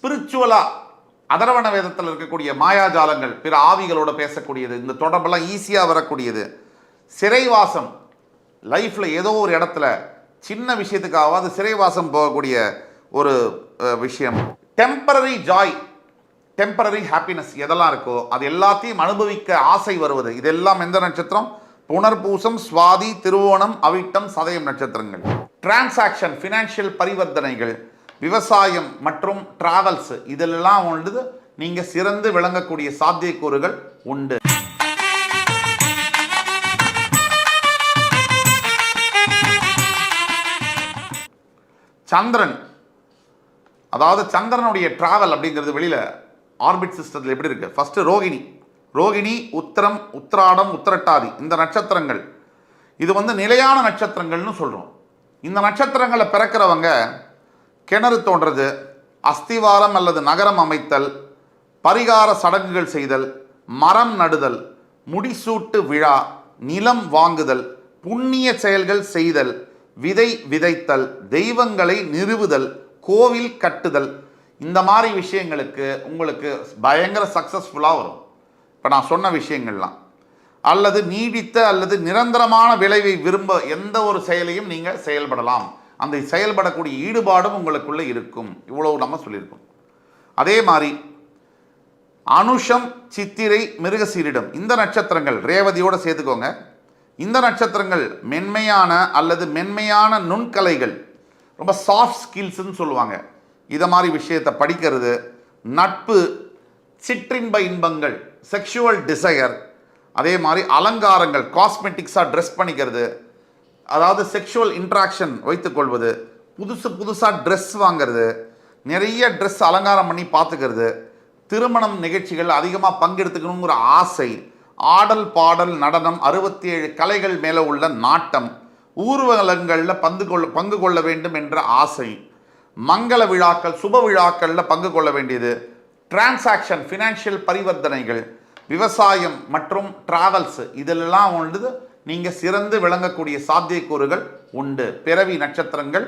ஸ்பிரிச்சுவலாக அதரவண வேதத்தில் இருக்கக்கூடிய மாயாஜாலங்கள் பிற ஆவிகளோட பேசக்கூடியது இந்த தொடர்பெல்லாம் ஈஸியாக வரக்கூடியது. சிறைவாசம் லைஃப்பில் ஏதோ ஒரு இடத்துல சின்ன விஷயத்துக்காவது சிறைவாசம் போகக்கூடிய ஒரு விஷயம். டெம்பரரி ஜாய் டெம்பரரி ஹாப்பினஸ் எதெல்லாம் இருக்கோ அது எல்லாத்தையும் அனுபவிக்க ஆசை வருவது. இதெல்லாம் எந்த நட்சத்திரம்? புனர்பூசம் சுவாதி திருவோணம் அவிட்டம் சதயம் நட்சத்திரங்கள். டிரான்சாக்ஷன் ஃபினான்ஷியல் பரிவர்த்தனைகள் விவசாயம் மற்றும் டிராவல்ஸ் இதிலெல்லாம் வந்து நீங்க சிறந்து விளங்கக்கூடிய சாத்தியக்கூறுகள் உண்டு. சந்திரன். அதாவது சந்திரனுடைய டிராவல் அப்படிங்கிறது வெளியில் ஆர்பிட் சிஸ்டத்தில் எப்படி இருக்கு? ஃபர்ஸ்ட் ரோகிணி. ரோகிணி உத்திரம் உத்திராடம் உத்திரட்டாதி. இந்த நட்சத்திரங்கள். இது வந்து நிலையான நட்சத்திரங்கள்னு சொல்கிறோம் இந்த நட்சத்திரங்களை பிறக்கிறவங்க கிணறு தோன்றது அஸ்திவாரம் அல்லது நகரம் அமைத்தல் பரிகார சடங்குகள் செய்தல் மரம் நடுதல் முடிசூட்டு விழா நிலம் வாங்குதல் புண்ணிய செயல்கள் செய்தல் விதை விதைத்தல் தெய்வங்களை நிறுவுதல் கோவில் கட்டுதல். இந்த மாதிரி விஷயங்களுக்கு உங்களுக்கு பயங்கர சக்ஸஸ்ஃபுல்லாக வரும். இப்போ நான் சொன்ன விஷயங்கள்லாம். அல்லது நீடித்த அல்லது நிரந்தரமான விளைவை விரும்ப எந்த ஒரு செயலையும் நீங்கள் செயல்படலாம். அந்த செயல்படக்கூடிய ஈடுபாடும் உங்களுக்குள்ளே இருக்கும். இவ்வளவு நம்ம சொல்லியிருக்கோம். அதே மாதிரி அனுஷம் சித்திரை மிருகசீரிடம் இந்த நட்சத்திரங்கள் ரேவதியோடு சேர்த்துக்கோங்க. இந்த நட்சத்திரங்கள் மென்மையான அல்லது மென்மையான நுண்கலைகள் ரொம்ப சாஃப்ட் ஸ்கில்ஸ்ன்னு சொல்லுவாங்க. இதை மாதிரி விஷயத்தை படிக்கிறது நட்பு சிற்றின்ப இன்பங்கள் செக்ஷுவல் டிசையர் அதே மாதிரி அலங்காரங்கள் காஸ்மெட்டிக்ஸாக ட்ரெஸ் பண்ணிக்கிறது அதாவது செக்ஷுவல் இன்ட்ராக்ஷன் வைத்துக்கொள்வது புதுசு புதுசாக ட்ரெஸ் வாங்குறது நிறைய ட்ரெஸ் அலங்காரம் பண்ணி பார்த்துக்கிறது திருமணம் நிகழ்ச்சிகள் அதிகமாக பங்கெடுத்துக்கணுங்கிற ஆசை ஆடல் பாடல் நடனம் அறுபத்தி ஏழு கலைகள் மேலே உள்ள நாட்டம் ஊர்வலங்களில் பங்கு கொள்ள பங்கு கொள்ள வேண்டும் என்ற ஆசை மங்கள விழாக்கள் சுப விழாக்களில் பங்கு கொள்ள வேண்டியது டிரான்சாக்ஷன் ஃபினான்ஷியல் பரிவர்த்தனைகள் விவசாயம் மற்றும் டிராவல்ஸ் இதெல்லாம் வந்து நீங்கள் சிறந்து விளங்கக்கூடிய சாத்தியக்கூறுகள் உண்டு. பிறவி நட்சத்திரங்கள்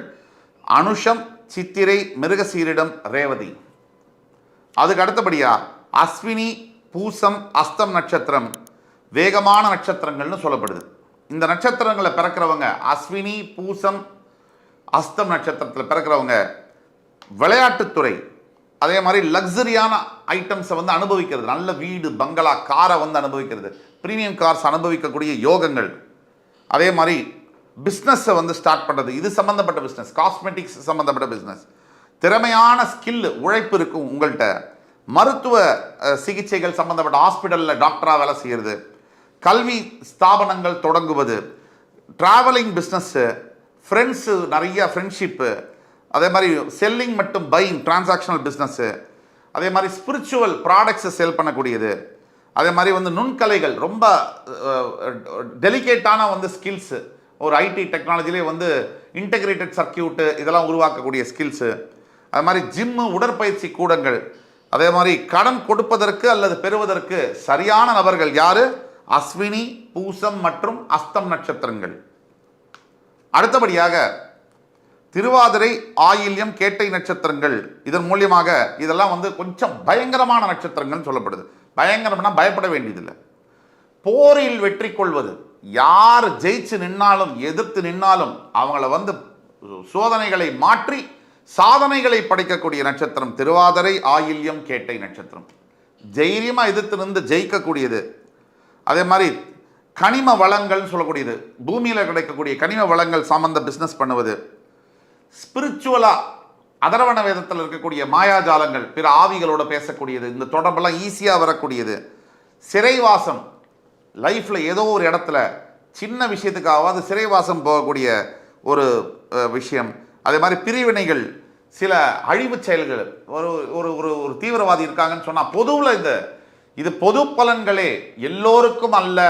அனுஷம் சித்திரை மிருகசீரிடம் ரேவதி. அதுக்கு அடுத்தபடியா அஸ்வினி பூசம் அஸ்தம் நட்சத்திரம் வேகமான நட்சத்திரங்கள்னு சொல்லப்படுது. இந்த நட்சத்திரங்களை பிறக்கிறவங்க அஸ்வினி பூசம் அஸ்தம் நட்சத்திரத்தில் பிறக்கிறவங்க விளையாட்டுத்துறை அதே மாதிரி லக்ஸரியான ஐட்டம்ஸை வந்து அனுபவிக்கிறது. நல்ல வீடு பங்களா காரை வந்து அனுபவிக்கிறது. ப்ரீமியம் கார்ஸ் அனுபவிக்கக்கூடிய யோகங்கள். அதே மாதிரி பிஸ்னஸை வந்து ஸ்டார்ட் பண்ணுறது இது சம்மந்தப்பட்ட பிஸ்னஸ் காஸ்மெட்டிக்ஸ் சம்மந்தப்பட்ட பிஸ்னஸ் திறமையான ஸ்கில் உழைப்பு இருக்கும் உங்கள்கிட்ட மருத்துவ சிகிச்சைகள் சம்மந்தப்பட்ட ஹாஸ்பிட்டலில் டாக்டராக வேலை செய்கிறது கல்வி ஸ்தாபனங்கள் தொடங்குவது. ட்ராவலிங் பிஸ்னஸ்ஸு ஃப்ரெண்ட்ஸு நிறைய ஃப்ரெண்ட்ஷிப்பு அதே மாதிரி செல்லிங் மற்றும் பையிங் டிரான்சாக்ஷனல் பிஸ்னஸ்ஸு அதே மாதிரி ஸ்பிரிச்சுவல் ப்ராடக்ட்ஸை செல் பண்ணக்கூடியது. அதே மாதிரி வந்து நுண்கலைகள் ரொம்ப டெலிகேட்டான வந்து ஸ்கில்ஸு ஒரு ஐடி டெக்னாலஜிலே வந்து இன்டகிரேட்டட் சர்க்கியூட்டு இதெல்லாம் உருவாக்கக்கூடிய ஸ்கில்ஸு அது மாதிரி ஜிம்மு உடற்பயிற்சி கூடங்கள். அதே மாதிரி கடன் கொடுப்பதற்கு அல்லது பெறுவதற்கு சரியான நபர்கள் யார்? அஸ்வினி பூசம் மற்றும் அஸ்தம் நட்சத்திரங்கள். அடுத்தபடியாக திருவாதிரை ஆயில்யம் கேட்டை நட்சத்திரங்கள். இதன் மூலியமாக இதெல்லாம் வந்து கொஞ்சம் பயங்கரமான நட்சத்திரங்கள்னு சொல்லப்படுது. பயங்கரம்னா பயப்பட வேண்டியதில்லை. போரில் வெற்றி கொள்வது. யார் ஜெயிச்சு நின்னாலும் எதிர்த்து நின்னாலும் அவங்கள வந்து சோதனைகளை மாற்றி சாதனைகளை படைக்கக்கூடிய நட்சத்திரம் திருவாதிரை ஆயில்யம் கேட்டை நட்சத்திரம். தைரியமாக எதிர்த்து நின்று ஜெயிக்கக்கூடியது. அதே மாதிரி கனிம வளங்கள்னு சொல்லக்கூடியது. பூமியில் கிடைக்கக்கூடிய கனிம வளங்கள் சம்மந்த பிஸ்னஸ் பண்ணுவது. ஸ்பிரிச்சுவலாக அதரவண வேதத்தில் இருக்கக்கூடிய மாயாஜாலங்கள் பிற ஆவிகளோட பேசக்கூடியது இந்த தொடர்பெல்லாம் ஈஸியாக வரக்கூடியது. சிறைவாசம் லைஃப்பில் ஏதோ ஒரு இடத்துல சின்ன விஷயத்துக்காவது சிறைவாசம் போகக்கூடிய ஒரு விஷயம். அதே மாதிரி பிரிவினைகள் சில அழிவுச் செயல்கள் ஒரு ஒரு ஒரு ஒரு தீவிரவாதி இருக்காங்கன்னு சொன்னால் பொதுவில் இந்த இது பொது பலன்களே எல்லோருக்கும் அல்ல.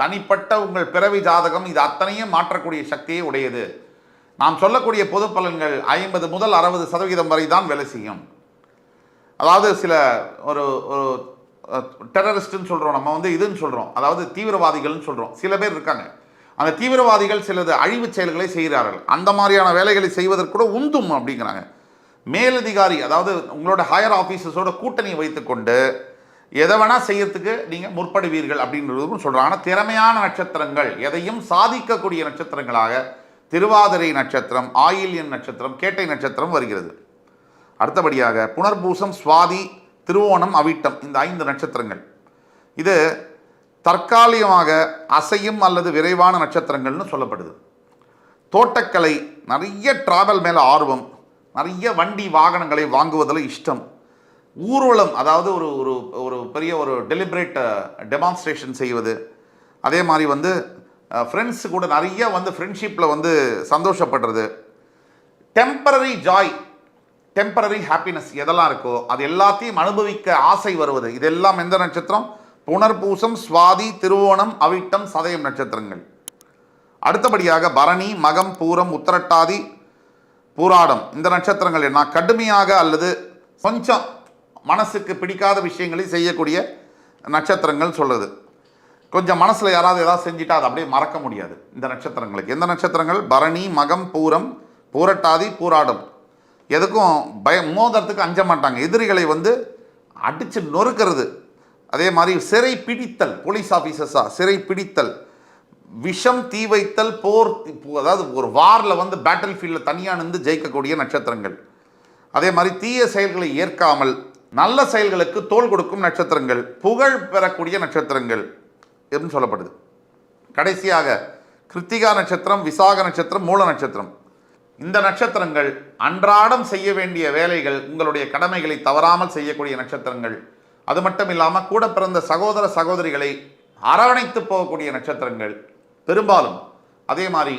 தனிப்பட்ட உங்கள் பிறவி ஜாதகம் இது அத்தனையும் மாற்றக்கூடிய சக்தியை உடையது. நாம் சொல்லக்கூடிய பொது பலன்கள் ஐம்பது முதல் அறுபது சதவீதம் வரை தான் வேலை செய்யும். அதாவது சில ஒரு ஒரு டெரரிஸ்ட்னு சொல்கிறோம் நம்ம வந்து இதுன்னு சொல்கிறோம் அதாவது தீவிரவாதிகள்னு சொல்கிறோம் சில பேர் இருக்காங்க. அந்த தீவிரவாதிகள் சிலது அழிவுச் செயல்களை செய்கிறார்கள். அந்த மாதிரியான வேலைகளை செய்வதற்கு கூட உந்தும் அப்படிங்கிறாங்க. மேலதிகாரி அதாவது உங்களோட ஹையர் ஆஃபீஸர்ஸோட கூட்டணி வைத்துக்கொண்டு எதை வேணால் செய்யறதுக்கு நீங்கள் முற்படுவீர்கள் அப்படின்றதும் சொல்கிறோம் ஆனால் திறமையான நட்சத்திரங்கள் எதையும் சாதிக்கக்கூடிய நட்சத்திரங்களாக திருவாதிரை நட்சத்திரம் ஆயில்யன் நட்சத்திரம் கேட்டை நட்சத்திரம் வருகிறது. அடுத்தபடியாக புனர்பூசம் சுவாதி திருவோணம் அவிட்டம் இந்த ஐந்து நட்சத்திரங்கள். இது தற்காலிகமாக அசையும் அல்லது விரைவான நட்சத்திரங்கள்னு சொல்லப்படுது. தோட்டக்கலை நிறைய டிராவல் மேலே ஆர்வம் நிறைய வண்டி வாகனங்களை வாங்குவதில் இஷ்டம். ஊர்வலம் அதாவது ஒரு ஒரு ஒரு பெரிய ஒரு டெலிபரேட் டெமான்ஸ்ட்ரேஷன் செய்வது. அதே மாதிரி வந்து ஃப்ரெண்ட்ஸு கூட நிறைய வந்து ஃப்ரெண்ட்ஷிப்பில் வந்து சந்தோஷப்படுறது. டெம்பரரி ஜாய் டெம்பரரி ஹாப்பினஸ் எதெல்லாம் இருக்கோ அது எல்லாத்தையும் அனுபவிக்க ஆசை வருவது. இதெல்லாம் எந்த நட்சத்திரம்? புனர்பூசம் சுவாதி திருவோணம் அவிட்டம் சதயம் நட்சத்திரங்கள். அடுத்தபடியாக பரணி மகம் பூரம் உத்தரட்டாதி பூராடம். இந்த நட்சத்திரங்கள் என்ன? கடுமையாக அல்லது கொஞ்சம் மனசுக்கு பிடிக்காத விஷயங்களை செய்யக்கூடிய நட்சத்திரங்கள் சொல்லுது கொஞ்சம் மனசில் யாராவது ஏதாவது செஞ்சுட்டா அதை அப்படியே மறக்க முடியாது இந்த நட்சத்திரங்களுக்கு. எந்த நட்சத்திரங்கள்? பரணி மகம் பூரம் பூரட்டாதி பூராடம். எதுக்கும் பயம் மோதறதுக்கு அஞ்ச மாட்டாங்க. எதிரிகளை வந்து அடித்து நொறுக்கிறது. அதே மாதிரி சிறை பிடித்தல் போலீஸ் ஆஃபீஸர்ஸாக சிறை பிடித்தல் விஷம் தீ வைத்தல் போர் அதாவது ஒரு வாரில் வந்து பேட்டில் ஃபீல்டில் தனியாக நின்று ஜெயிக்கக்கூடிய நட்சத்திரங்கள். அதே மாதிரி தீய செயல்களை ஏற்காமல் நல்ல செயல்களுக்கு தோள் கொடுக்கும் நட்சத்திரங்கள். புகழ் பெறக்கூடிய நட்சத்திரங்கள். என்று சொல்லப்படுது. கடைசியாக கிருத்திகா நட்சத்திரம் விசாக நட்சத்திரம் மூல நட்சத்திரம். இந்த நட்சத்திரங்கள் அன்றாடம் செய்ய வேண்டிய வேலைகள் உங்களுடைய கடமைகளை தவறாமல் செய்யக்கூடிய நட்சத்திரங்கள். அது மட்டும் இல்லாமல் கூட பிறந்த சகோதர சகோதரிகளை அரவணைத்து போகக்கூடிய நட்சத்திரங்கள். பெரும்பாலும் அதே மாதிரி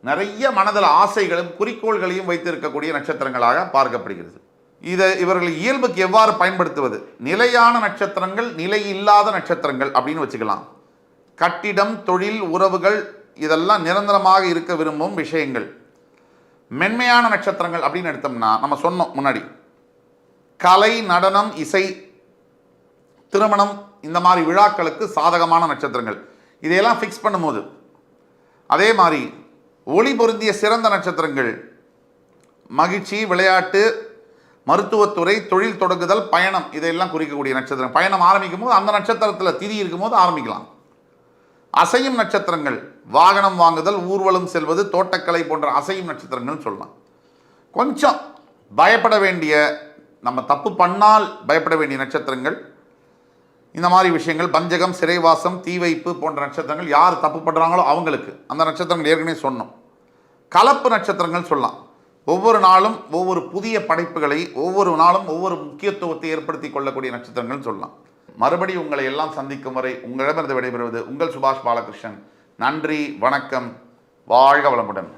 நிறைய மனதில் ஆசைகளும் குறிக்கோள்களையும் வைத்திருக்கக்கூடிய நட்சத்திரங்களாக பார்க்கப்படுகிறது. இதை இவர்கள் இயல்புக்கு எவ்வாறு பயன்படுத்துவது? நிலையான நட்சத்திரங்கள் நிலை இல்லாத நட்சத்திரங்கள் அப்படின்னு வச்சுக்கலாம். கட்டிடம் தொழில் உறவுகள் இதெல்லாம் நிரந்தரமாக இருக்க விரும்பும் விஷயங்கள். மென்மையான நட்சத்திரங்கள் அப்படின்னு எடுத்தோம்னா நம்ம சொன்னோம் முன்னாடி. கலை நடனம் இசை திருமணம் இந்த மாதிரி விழாக்களுக்கு சாதகமான நட்சத்திரங்கள். இதையெல்லாம் ஃபிக்ஸ் பண்ணும்போது அதே மாதிரி ஒளி பொருந்திய சிறந்த நட்சத்திரங்கள் மகிழ்ச்சி விளையாட்டு மருத்துவத்துறை தொழில் தொடங்குதல் பயணம் இதையெல்லாம் குறிக்கக்கூடிய நட்சத்திரம். பயணம் ஆரம்பிக்கும் போது அந்த நட்சத்திரத்தில் திதி இருக்கும்போது ஆரம்பிக்கலாம். அசையும் நட்சத்திரங்கள் வாகனம் வாங்குதல் ஊர்வலம் செல்வது தோட்டக்கலை போன்ற அசையும் நட்சத்திரங்கள் சொல்லலாம். கொஞ்சம் பயப்பட வேண்டிய நம்ம தப்பு பண்ணால் பயப்பட வேண்டிய நட்சத்திரங்கள் இந்த மாதிரி விஷயங்கள் பஞ்சகம் சிறைவாசம் தீ வைப்பு போன்ற நட்சத்திரங்கள் யார் தப்பு பண்ணுறாங்களோ அவங்களுக்கு அந்த நட்சத்திரங்கள் ஏற்கனவே சொன்னோம். கலப்பு நட்சத்திரங்கள் சொல்லலாம். ஒவ்வொரு நாளும் ஒவ்வொரு புதிய படைப்புகளை ஒவ்வொரு நாளும் ஒவ்வொரு முக்கியத்துவத்தை ஏற்படுத்தி கொள்ளக்கூடிய நட்சத்திரங்கள் சொல்லலாம். மறுபடி உங்களை எல்லாம் சந்திக்கும் வரை உங்களிடமிருந்து விடைபெறுவது உங்கள் சுபாஷ் பாலகிருஷ்ணன். நன்றி வணக்கம். வாழ்க வளமுடன்.